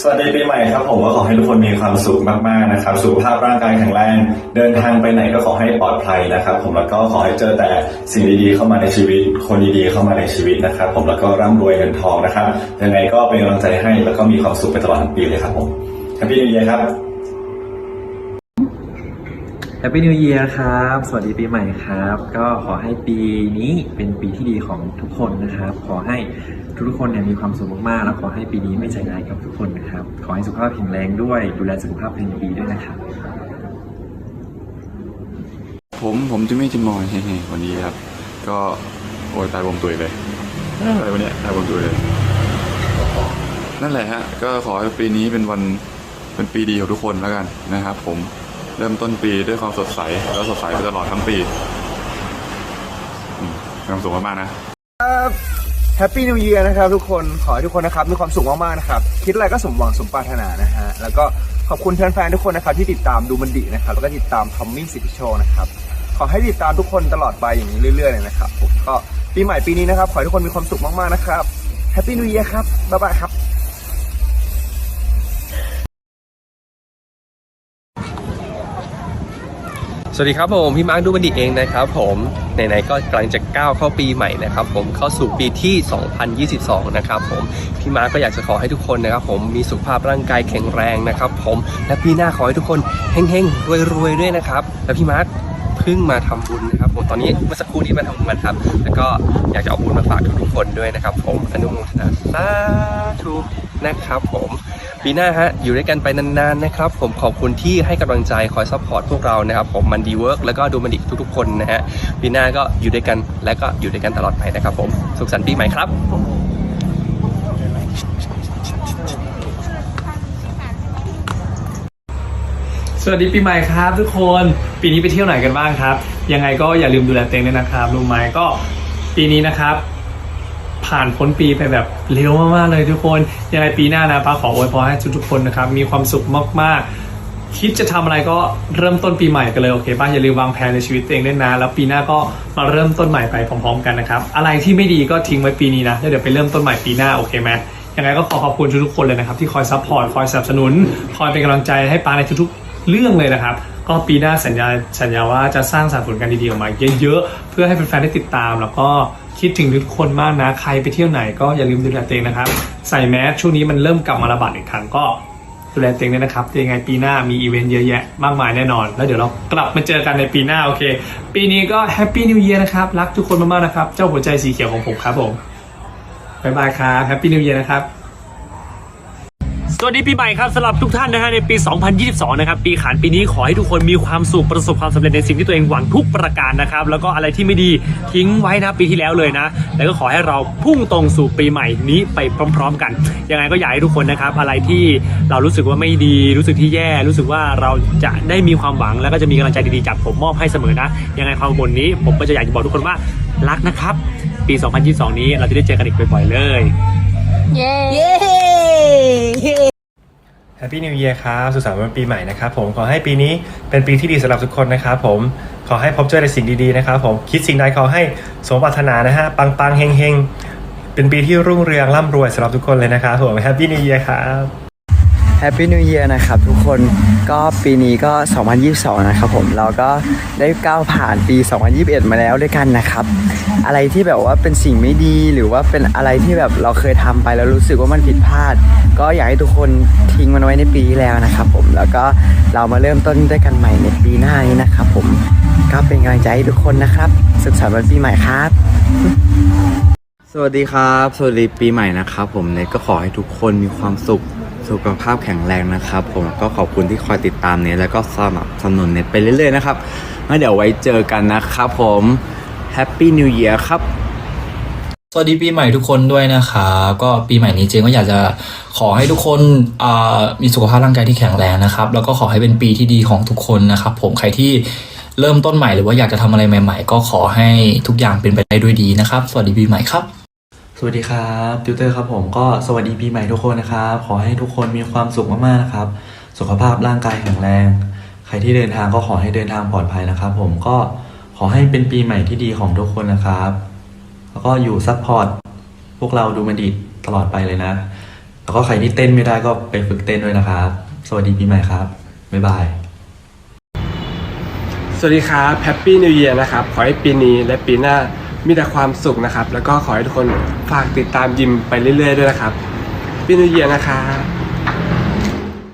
สวัสดีปีใหม่ครับผมก็ขอให้ทุกคนมีความสุขมากๆนะครับสุขภาพร่างกายแข็งแรง เดินทางไปไหนก็ขอให้ปลอดภัยนะครับ ผมแล้วก็ขอให้เจอแต่สิ่งดีๆเข้ามาในชีวิต คนดีๆเข้ามาในชีวิตนะครับ ผมแล้วก็ร่ำรวยเงินทองนะครับยังไงก็เป็นกำลังใจให้แล้วก็มีความสุขไปตลอดทั้งปีเลยครับผมแฮปปี้นิวเยียครับ แฮปปี้นิว e ย r ครับ สวัสดีปีใหม่ครับ ก็ขอให้ปีนี้เป็นปีที่ดีของทุกคนนะครับ ขอให้ทุกๆคนเนี่ยมีความสุขมากๆ แล้วขอให้ปีนี้ไม่ใจร้ายกับทุกคนนะครับ ขอให้สุขภาพแข็งแรงด้วย ดูแลสุขภาพเป็นอย่างดีด้วยนะครับ ผมผมจะไม่จิมมอยเฮ้ๆวันนี้ครับ ก็โอยตายวงตุยเลยอะไรวะเนี่ยตายวงตุยเลย นั่นแหละฮะ ก็ขอให้ปีนี้เป็นวันเป็นปีดีของทุกคนแล้วกันนะครับ ผม เริ่มต้นปีด้วยความสดใส แล้วสดใสไปตลอดทั้งปีมีความสุขมากๆนะแฮปปี้นิว e ย r นะครับทุกคนขอให้ทุกคนนะครับมีความสุขมากๆนะครับ คิดอะไรก็สมหวังสมปรารถนานะฮะ แล้วก็ขอบคุณแฟนๆทุกคนนะครับที่ติดตามดูมันดีนะครับ แล้วก็ติดตามทอมมี่สิทธิโชว์นะครับ ขอให้ติดตามทุกคนตลอดไปอย่างนี้เรื่อยๆเลยนะครับผมก็ปีใหม่ปีนี้นะครับ ขอให้ทุกคนมีความสุขมากๆนะครับแฮปปี้นิว e ย r ครับบ๊ายบายครับ สวัสดีครับผมพี่มาร์คดูบันดิตเองนะครับผมไหนๆก็กำลังจะก้าวเข้าปีใหม่นะครับผมเข้าสู่ปีที่ 2022 นะครับผมพี่มาร์คก็อยากจะขอให้ทุกคนนะครับผมมีสุขภาพร่างกายแข็งแรงนะครับผมและปีหน้าขอให้ทุกคนเฮงๆรวยๆด้วยนะครับและพี่มาร์คเพิ่งมาทำบุญนะครับผมตอนนี้เมื่อสักครู่นี้มาทำบุญมาครับ แล้วก็อยากจะเอาบุญมาฝากทุกๆคนด้วยนะครับ ผมอนุโมทนาสาธุ นะครับผมปีหน้าฮะอยู่ด้วยกันไปนานๆนะครับผมขอบคุณที่ให้กำลังใจคอยซัพพอร์ตพวกเรานะครับผมมันดีเวิร์กแล้วก็ดูมันดิทุกๆคนนะฮะปีหน้าก็อยู่ด้วยกันและก็อยู่ด้วยกันตลอดไปนะครับผมสุขสันต์ปีใหม่ครับสวัสดีปีใหม่ครับทุกคนปีนี้ไปเที่ยวไหนกันบ้างครับ ยังไงก็อย่าลืมดูแลตัวเองด้วยนะครับรู้ไหมก็ปีนี้นะครับ ผ่านพ้นปีไปแบบเร็วมากๆเลยทุกคนยังไงปีหน้านะป้าขออวยพรให้ทุกๆคนนะครับมีความสุขมากๆคิดจะทำอะไรก็เริ่มต้นปีใหม่กันเลยโอเคป้าอย่าลืมวางแผนในชีวิตตัวเองด้วยนะ แล้วปีหน้าก็มาเริ่มต้นใหม่ไปพร้อมๆกันนะครับ อะไรที่ไม่ดีก็ทิ้งไว้ปีนี้นะแล้วเดี๋ยวไปเริ่มต้นใหม่ปีหน้าโอเคไหมยังไงก็ขอขอบคุณทุกๆคนเลยนะครับ ที่คอยซัพพอร์ตคอยสนับสนุน คอยเป็นกำลังใจให้ป้าในทุกๆเรื่องเลยนะครับ ก็ปีหน้าสัญญาสัญญาว่าจะสร้างสรรค์ผลงานดีๆออกมาเยอะๆเพื่อให้แฟนๆได้ติดตามแล้วก็ คิดถึงทุกคนมากนะ ใครไปเที่ยวไหนก็อย่าลืมดูแลตัวเองนะครับ ใส่แมสช่วงนี้มันเริ่มกลับมาระบาดอีกครั้งก็ดูแลตัวเองด้วยนะครับยังไงปีหน้ามีอีเวนต์เยอะแยะมากมายแน่นอน แล้วเดี๋ยวเรากลับมาเจอกันในปีหน้าโอเค ปีนี้ก็แฮปปี้นิวเยร์นะครับ รักทุกคนมากๆนะครับ เจ้าหัวใจสีเขียวของผมครับผม บ๊ายบายครับ แฮปปี้นิวเยร์นะครับ สวัสดีปีใหม่ครับสำหรับทุกท่านนะฮะในปี 2022 นะครับปีขานปีนี้ขอให้ทุกคนมีความสุขประสบความสำเร็จในสิ่งที่ตัวเองหวังทุกประการนะครับแล้วก็อะไรที่ไม่ดีทิ้งไว้นะปีที่แล้วเลยนะ แล้วก็ขอให้เราพุ่งตรงสู่ปีใหม่นี้ไปพร้อม ๆ กันยังไงก็อยากให้ทุกคนนะครับอะไรที่เรารู้สึกว่าไม่ดีรู้สึกที่แย่ รู้สึกว่าเราจะได้มีความหวังแล้วก็จะมีกำลังใจดีๆจากผมมอบให้เสมอนะยังไงความบนนี้ผมก็จะอยากจะบอกทุกคนว่ารักนะครับ ปี 2022 นี้เราจะได้เจอกันอีกบ่อยๆเลย แฮปปี้นิวเยร์ครับ สุขสันต์วันปีใหม่นะครับผม ขอให้ปีนี้เป็นปีที่ดีสำหรับทุกคนนะครับผม ขอให้พบเจอแต่สิ่งดีๆนะครับผม คิดสิ่งใดขอให้สมปรารถนานะฮะ ปังปังๆเฮงเฮงๆ เป็นปีที่รุ่งเรืองร่ำรวยสำหรับทุกคนเลยนะครับผม แฮปปี้นิวเยร์ครับ แฮปปี้นิว e ย r นะครับทุกคนก็ปีนี้ก็ 2022 นะครับผมเราก็ได้ก้าวผ่านปี 2021 มาแล้วด้วยกันนะครับ อะไรที่แบบว่าเป็นสิ่งไม่ดีหรือว่าเป็นอะไรที่แบบเราเคยทำไปแล้วรู้สึกว่ามันผิดพลาด ก็อยากให้ทุกคนทิ้งมันไว้ในปีที่แล้วนะครับผมแล้วก็เรามาเริ่มต้นด้วยกันใหม่ในปีหน้านี้นะครับผมก็เป็นกำลังใจให้ทุกคนนะครับสุขสันต์วันปีใหม่ครับสวัสดีครับ สวัสดีปีใหม่นะครับผมเนก็ขอให้ทุกคนมีความสุข สุขภาพแข็งแรงนะครับ ผมก็ขอบคุณที่คอยติดตามเนทแล้วก็สนับสนุนเนทไปเรื่อยๆนะครับงั้นเดี๋ยวไว้เจอกันนะครับผม Happy New Year ครับสวัสดีปีใหม่ทุกคนด้วยนะครับก็ปีใหม่นี้เจงก็อยากจะขอให้ทุกคนมีสุขภาพร่างกายที่แข็งแรงนะครับ แล้วก็ขอให้เป็นปีที่ดีของทุกคนนะครับ ผมใครที่เริ่มต้นใหม่หรือว่าอยากจะทำอะไรใหม่ ๆ ก็ขอให้ทุกอย่างเป็นไปได้ด้วยดีนะครับ สวัสดีปีใหม่ครับ สวัสดีครับติวเตอร์ครับผมก็สวัสดีปีใหม่ทุกคนนะครับ ขอให้ทุกคนมีความสุขมากๆนะครับ สุขภาพร่างกายแข็งแรง ใครที่เดินทางก็ขอให้เดินทางปลอดภัยนะครับ ผมก็ขอให้เป็นปีใหม่ที่ดีของทุกคนนะครับ แล้วก็อยู่ซัพพอร์ตพวกเราดูมันดีตลอดไปเลยนะ แล้วก็ใครที่เต้นไม่ได้ก็ไปฝึกเต้นด้วยนะครับ สวัสดีปีใหม่ครับ บ๊ายบาย สวัสดีครับแฮปปี้นิวเยียร์นะครับ ขอให้ปีนี้และปีหน้า มีแต่ความสุขนะครับ แล้วก็ขอให้ทุกคนฝากติดตามยิมไปเรื่อยๆด้วยนะครับพี่นุเยียนะครับ